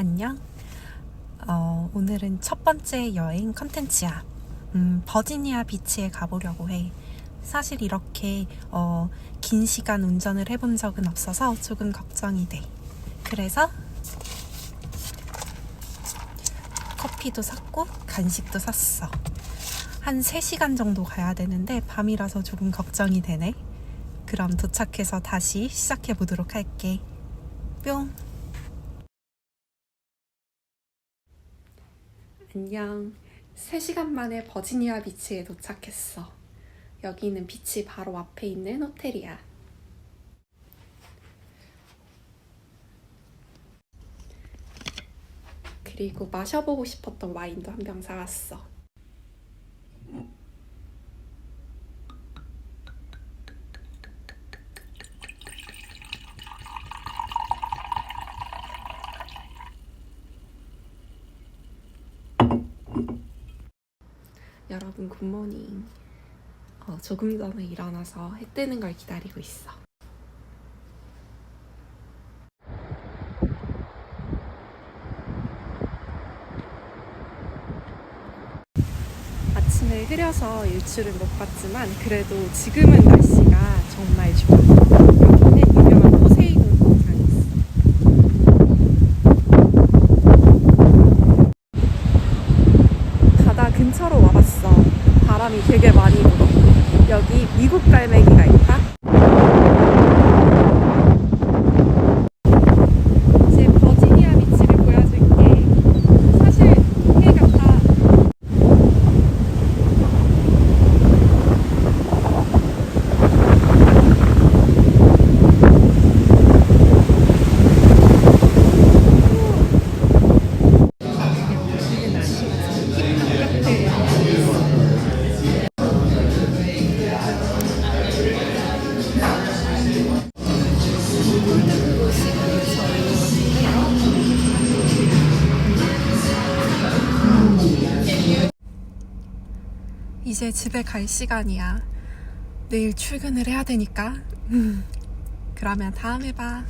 안녕. 어, 오늘은 첫 번째 여행 컨텐츠야. 음, 버지니아 비치에 가보려고 해. 사실 이렇게 어, 긴 시간 운전을 해본 적은 없어서 조금 걱정이 돼. 그래서 커피도 샀고 간식도 샀어. 한 3시간 정도 가야 되는데 밤이라서 조금 걱정이 되네. 그럼 도착해서 다시 시작해 보도록 할게. 뿅. 안녕. 3시간 만에 버지니아 비치에 도착했어. 여기는 비치 바로 앞에 있는 호텔이야. 그리고 마셔보고 싶었던 와인도 한 병 사왔어. 여러분 굿모닝. 어, 조금 전에 일어나서 해 뜨는 걸 기다리고 있어. 아침에 흐려서 일출을 못 봤지만 그래도 지금은 날씨가 정말 좋아. 여기는 유명한 포세이돈 광장이 있어. 바다 근처로 와봤어. 바람이 되게 많이 불어. 여기 미국 갈매기가 있다. 이제 집에 갈 시간이야. 내일 출근을 해야 되니까. 음. 그러면 다음에 봐.